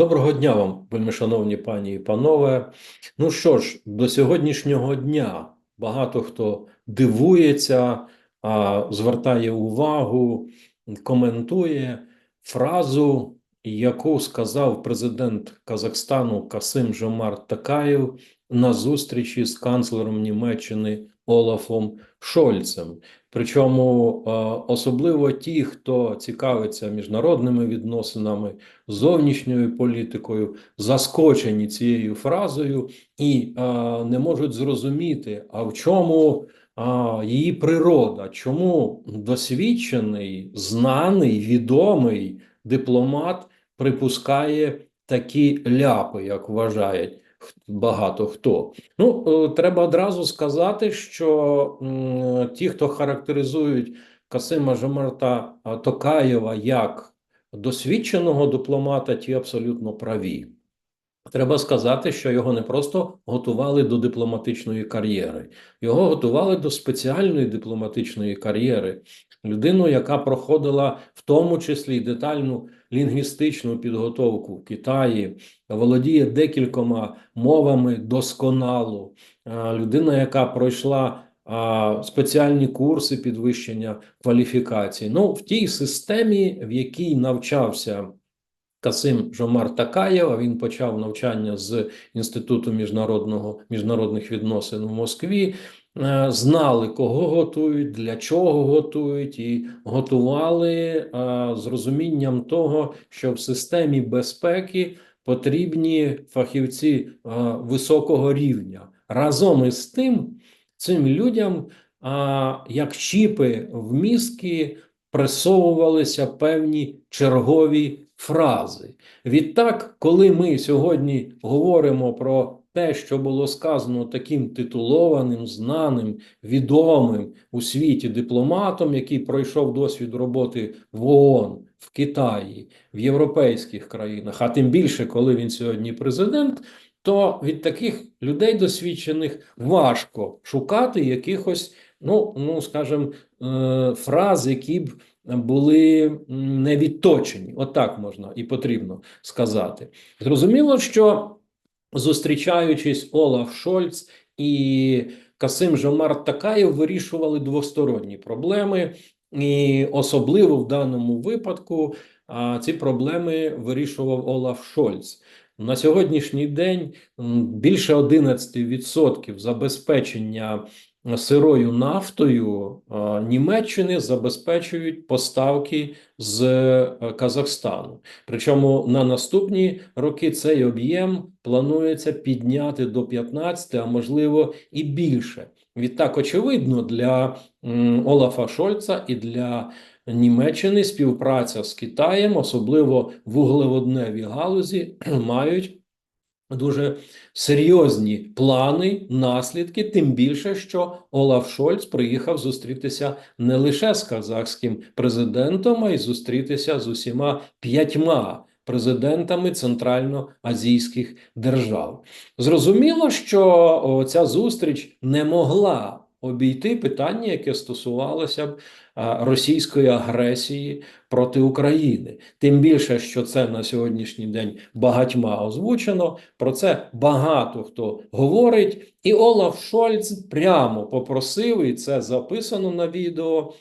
Доброго дня вам, вельмишановні пані і панове. Ну що ж, до сьогоднішнього дня багато хто дивується, звертає увагу, коментує фразу, яку сказав президент Казахстану Касим Жомарт Такаєв на зустрічі з канцлером Німеччини Олафом Шольцем. Причому е, особливо ті, хто цікавиться міжнародними відносинами, зовнішньою політикою, заскочені цією фразою і е, не можуть зрозуміти, а в чому її природа, чому досвідчений, знаний, відомий дипломат припускає такі ляпи, як вважають багато хто. Ну, е, треба одразу сказати, що ті, хто характеризують Касима Жомарта Токаєва як досвідченого дипломата, ті абсолютно праві. Треба сказати, що його не просто готували до дипломатичної кар'єри, його готували до спеціальної дипломатичної кар'єри. Людину, яка проходила в тому числі детальну лінгвістичну підготовку в Китаї, володіє декількома мовами досконало. Людина, яка пройшла спеціальні курси підвищення кваліфікації. Ну, в тій системі, в якій навчався. Касим Жомар Такаєв, а він почав навчання з Інституту міжнародного міжнародних відносин в Москві. Е, Знали, кого готують, для чого готують, і готували е, з розумінням того, що в системі безпеки потрібні фахівці е, високого рівня. Разом із тим, цим людям, як чіпи в мізки, пресовувалися певні чергові фрази. Відтак, коли ми сьогодні говоримо про те, що було сказано таким титулованим, знаним, відомим у світі дипломатом, який пройшов досвід роботи в ООН, в Китаї, в європейських країнах, а тим більше, коли він сьогодні президент, то від таких людей досвідчених важко шукати якихось, ну, ну скажімо, е, фраз, які б були м, не відточені. Отак можна і потрібно сказати. Зрозуміло, що зустрічаючись Олаф Шольц і Касим Жомар Такаєв вирішували двосторонні проблеми, і особливо в даному випадку ці проблеми вирішував Олаф Шольц. На сьогоднішній день більше 11% забезпечення сирою нафтою Німеччини забезпечують поставки з е, Казахстану. Причому на наступні роки цей об'єм планується підняти до 15, а можливо і більше. Відтак, очевидно, для Олафа Шольца і для Німеччини співпраця з Китаєм, особливо в вуглеводневій галузі, мають дуже серйозні плани, наслідки, тим більше, що Олаф Шольц приїхав зустрітися не лише з казахським президентом, а й зустрітися з усіма п'ятьма президентами центральноазійських держав. Зрозуміло, що ця зустріч не могла обійти питання, яке стосувалося б російської агресії проти України. Тим більше, що це на сьогоднішній день багатьма озвучено. Про це багато хто говорить. І Олаф Шольц прямо попросив, і це записано на відео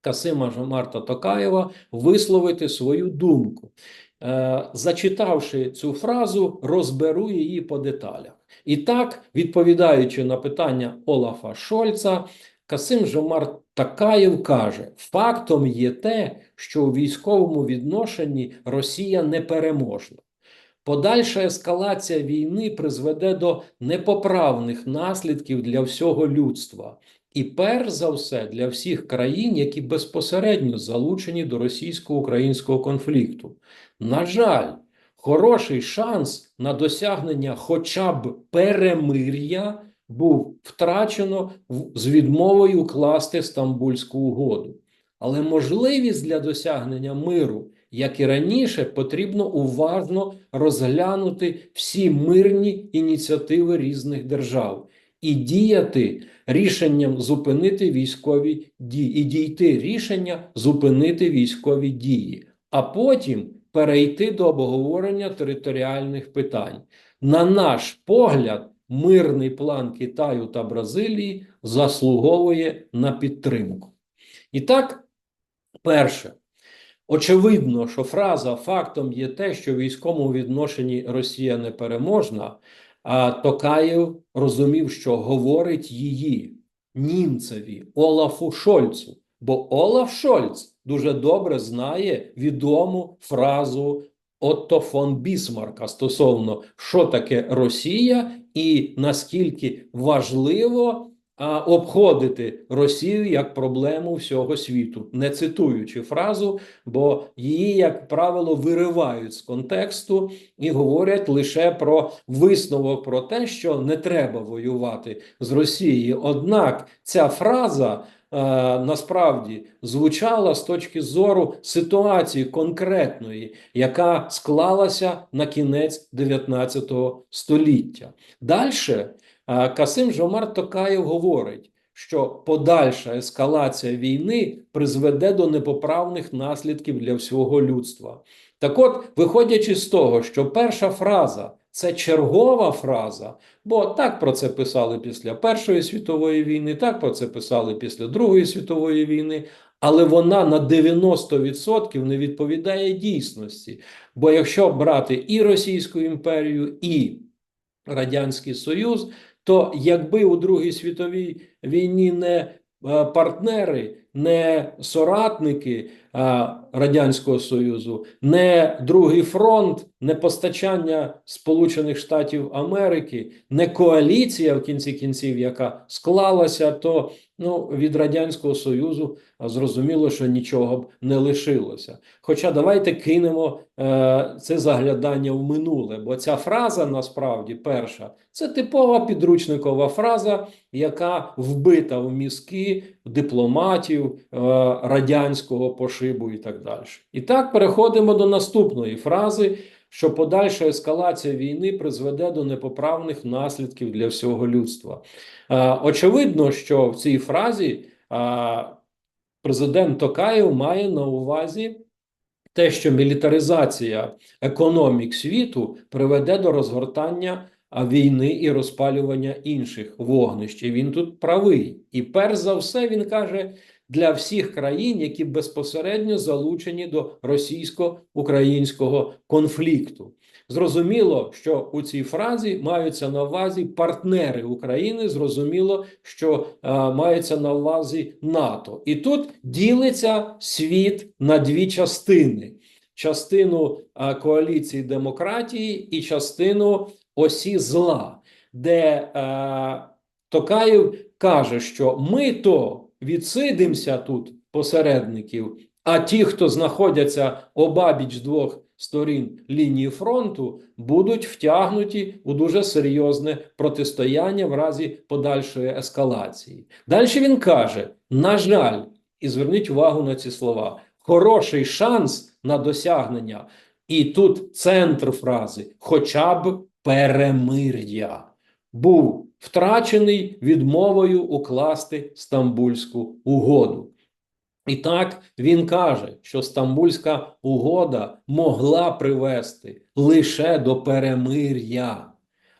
Касима Жомарта Токаєва, висловити свою думку. Е, Зачитавши цю фразу, розберу її по деталях. І так, відповідаючи на питання Олафа Шольца, Касим Жомарт Такаєв каже: фактом є те, що у військовому відношенні Росія непереможна. Подальша ескалація війни призведе до непоправних наслідків для всього людства, і перш за все для всіх країн, які безпосередньо залучені до російсько-українського конфлікту. На жаль, хороший шанс на досягнення хоча б перемир'я був втрачено з відмовою укласти Стамбульську угоду. Але можливість для досягнення миру, як і раніше, потрібно уважно розглянути всі мирні ініціативи різних держав і діяти рішенням зупинити військові дії, і дійти рішення зупинити військові дії, а потім перейти до обговорення територіальних питань. На наш погляд, мирний план Китаю та Бразилії заслуговує на підтримку. І так, перше, очевидно, що фраза фактом є те, що в військовому відношенні Росія непереможна, а Токаєв розумів, що говорить її німцеві Олафу Шольцу. Бо Олаф Шольц дуже добре знає відому фразу Отто фон Бісмарка стосовно що таке Росія, і наскільки важливо обходити Росію як проблему всього світу, не цитуючи фразу, бо її, як правило, виривають з контексту і говорять лише про висновок про те, що не треба воювати з Росією. Однак ця фраза. Е, насправді звучала з точки зору ситуації конкретної, яка склалася на кінець 19 століття. Далі е, Касим Жомар Токаєв говорить, що подальша ескалація війни призведе до непоправних наслідків для всього людства. Так от, виходячи з того, що перша фраза це чергова фраза, бо так про це писали після Першої світової війни, так про це писали після Другої світової війни, але вона на 90% не відповідає дійсності. Бо якщо брати і Російську імперію, і Радянський Союз, то якби у Другій світовій війні не е, партнери, не соратники Радянського Союзу, не другий фронт, не постачання Сполучених Штатів Америки, не коаліція в кінці кінців, яка склалася, то ну, від Радянського Союзу зрозуміло, що нічого б не лишилося. Хоча давайте кинемо е, це заглядання в минуле, бо ця фраза насправді перша це типова підручникова фраза, яка вбита в мізки дипломатів е, радянського пошибу і так далі. І так переходимо до наступної фрази. Що подальша ескалація війни призведе до непоправних наслідків для всього людства. Е, очевидно, що в цій фразі е, президент Токаєв має на увазі те, що мілітаризація економік світу приведе до розгортання війни і розпалювання інших вогнищ. І Він тут правий. І перш за все він каже для всіх країн, які безпосередньо залучені до російсько-українського конфлікту. Зрозуміло, що у цій фразі маються на увазі партнери України. Зрозуміло, що е, мається на увазі НАТО, і тут ділиться світ на дві частини: частину е, коаліції демократії і частину осі зла, де е, Токаєв каже, що ми то відсидимося тут посередників, а ті, хто знаходяться обабіч двох сторін лінії фронту, будуть втягнуті у дуже серйозне протистояння в разі подальшої ескалації. Далі він каже: на жаль, і зверніть увагу на ці слова: хороший шанс на досягнення. І тут центр фрази, хоча б перемир'я, був втрачений відмовою укласти Стамбульську угоду. І так він каже, що Стамбульська угода могла привести лише до перемир'я,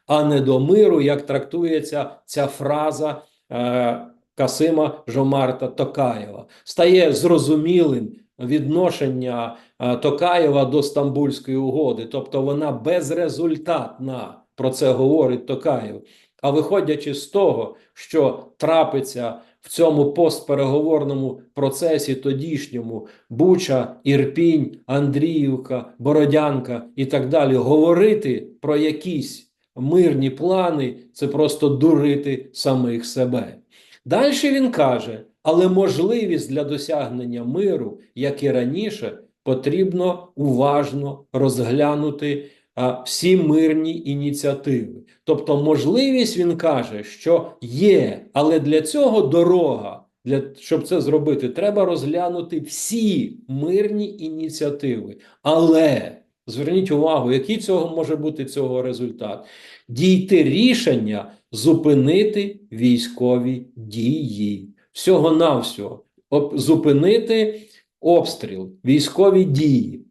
а не до миру, як трактується ця фраза е, Касима Жомарта Токаєва. Стає зрозумілим відношення е, Токаєва до Стамбульської угоди, тобто вона безрезультатна. Про це говорить Токаєв. А виходячи з того, що трапиться в цьому постпереговорному процесі тодішньому Буча, Ірпінь, Андріївка, Бородянка і так далі, говорити про якісь мирні плани це просто дурити самих себе. Далі він каже: але можливість для досягнення миру, як і раніше, потрібно уважно розглянути всі мирні ініціативи. Тобто, можливість він каже, що є, але для цього дорога, для щоб це зробити, треба розглянути всі мирні ініціативи. Але зверніть увагу, який цього може бути цього результат: дійти рішення зупинити військові дії. Всього-навсього зупинити обстріл, військові дії.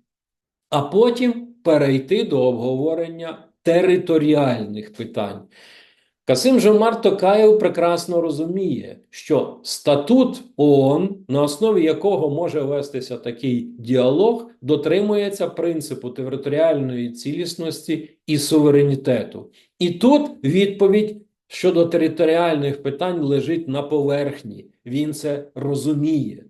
а потім перейти до обговорення територіальних питань. Касим Жомар Токаєв прекрасно розуміє, що статут ООН, на основі якого може вестися такий діалог, дотримується принципу територіальної цілісності і суверенітету. І тут відповідь щодо територіальних питань лежить на поверхні. Він це розуміє.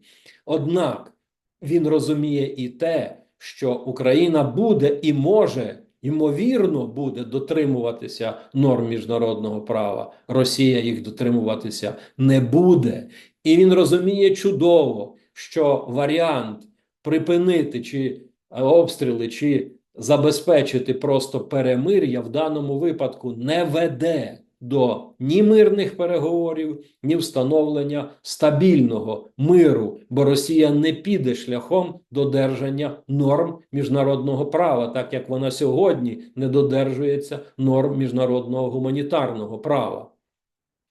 Однак він розуміє і те, що Україна буде і може ймовірно, буде дотримуватися норм міжнародного права. Росія їх дотримуватися не буде. І він розуміє чудово, що варіант припинити чи обстріли, чи забезпечити просто перемир'я в даному випадку не веде до ні мирних переговорів, ні встановлення стабільного миру, бо Росія не піде шляхом додержання норм міжнародного права, так як вона сьогодні не додержується норм міжнародного гуманітарного права.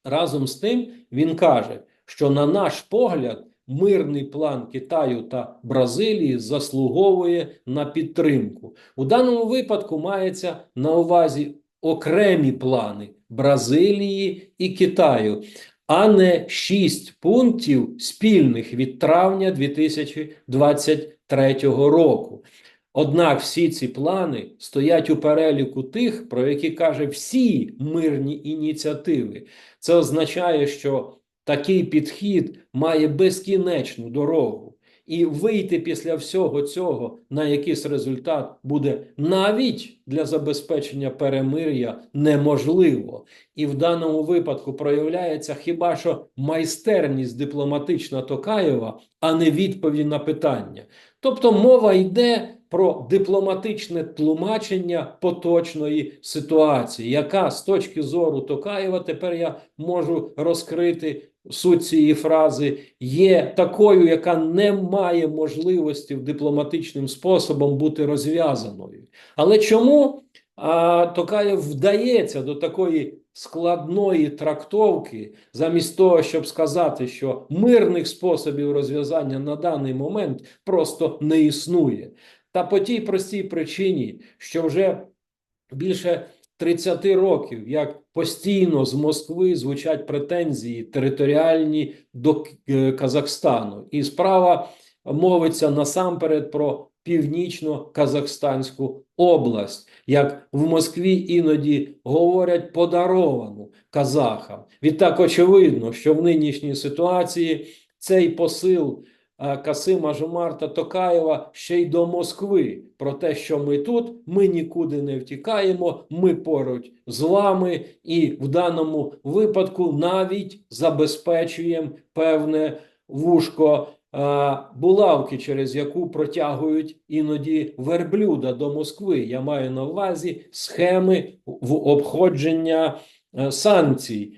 Разом з тим він каже, що на наш погляд. Мирний план Китаю та Бразилії заслуговує на підтримку. У даному випадку мається на увазі окремі плани Бразилії і Китаю, а не шість пунктів спільних від травня 2023 року. Однак всі ці плани стоять у переліку тих, про які каже всі мирні ініціативи. Це означає, що такий підхід має безкінечну дорогу. І вийти після всього цього на якийсь результат буде навіть для забезпечення перемир'я неможливо. І в даному випадку проявляється хіба що майстерність дипломатична Токаєва, а не відповідь на питання. Тобто мова йде про дипломатичне тлумачення поточної ситуації, яка з точки зору Токаєва тепер я можу розкрити суть цієї фрази, є такою, яка не має можливості дипломатичним способом бути розв'язаною. Але чому а, Токаєв вдається до такої складної трактовки, замість того, щоб сказати, що мирних способів розв'язання на даний момент просто не існує? Та по тій простій причині, що вже більше 30 років, як постійно з Москви звучать претензії територіальні до е, Казахстану, і справа мовиться насамперед про північно-казахстанську область, як в Москві іноді говорять подаровану казахам. Відтак очевидно, що в нинішній ситуації цей посил. Касима Жумарта Токаєва ще й до Москви про те, що ми тут, ми нікуди не втікаємо, ми поруч з вами, і в даному випадку навіть забезпечуємо певне вушко булавки, через яку протягують іноді верблюда до Москви. Я маю на увазі схеми в обходження е, санкцій,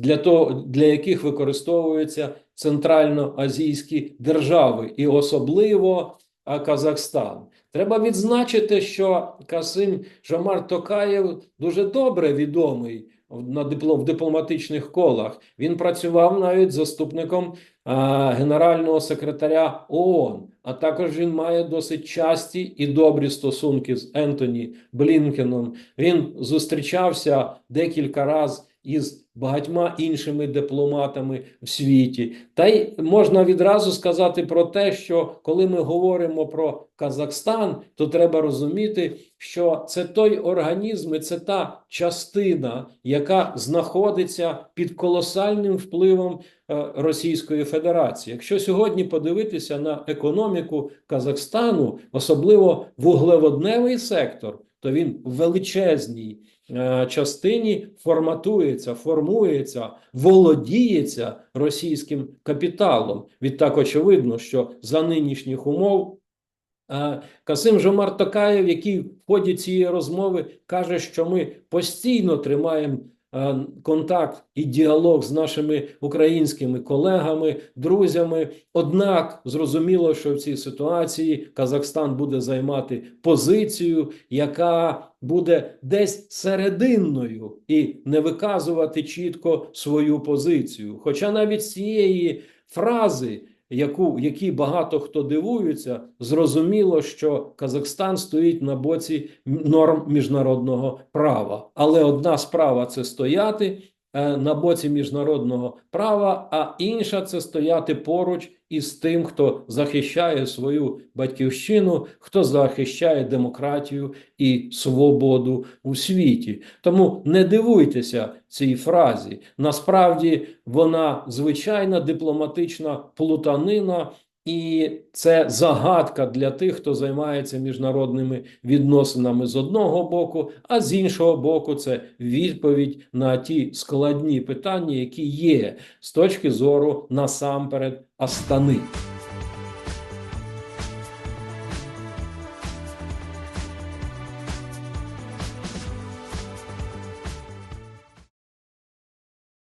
для того, для яких використовуються центральноазійські держави, і особливо Казахстан. Треба відзначити, що Касим Жамар Токаєв дуже добре відомий на диплом в дипломатичних колах. Він працював навіть заступником а, генерального секретаря ООН. А також він має досить часті і добрі стосунки з Ентоні Блінкеном. Він зустрічався декілька разів із багатьма іншими дипломатами в світі. Та й можна відразу сказати про те, що коли ми говоримо про Казахстан, то треба розуміти, що це той організм, і це та частина, яка знаходиться під колосальним впливом е, Російської Федерації. Якщо сьогодні подивитися на економіку Казахстану, особливо вуглеводневий сектор, то він величезній. Е, частині форматується, формується, володіється російським капіталом. Відтак очевидно, що за нинішніх умов е, Касим Жомар Токаєв, який в ході цієї розмови каже, що ми постійно тримаємо. Контакт і діалог з нашими українськими колегами, друзями. Однак зрозуміло, що в цій ситуації Казахстан буде займати позицію, яка буде десь серединною і не виказувати чітко свою позицію. Хоча навіть цієї фрази яку які багато хто дивується, зрозуміло, що Казахстан стоїть на боці норм міжнародного права. Але одна справа це стояти на боці міжнародного права, а інша це стояти поруч із тим, хто захищає свою батьківщину, хто захищає демократію і свободу у світі. Тому не дивуйтеся цій фразі. Насправді вона звичайна дипломатична плутанина. І це загадка для тих, хто займається міжнародними відносинами з одного боку, а з іншого боку, це відповідь на ті складні питання, які є з точки зору насамперед Астани.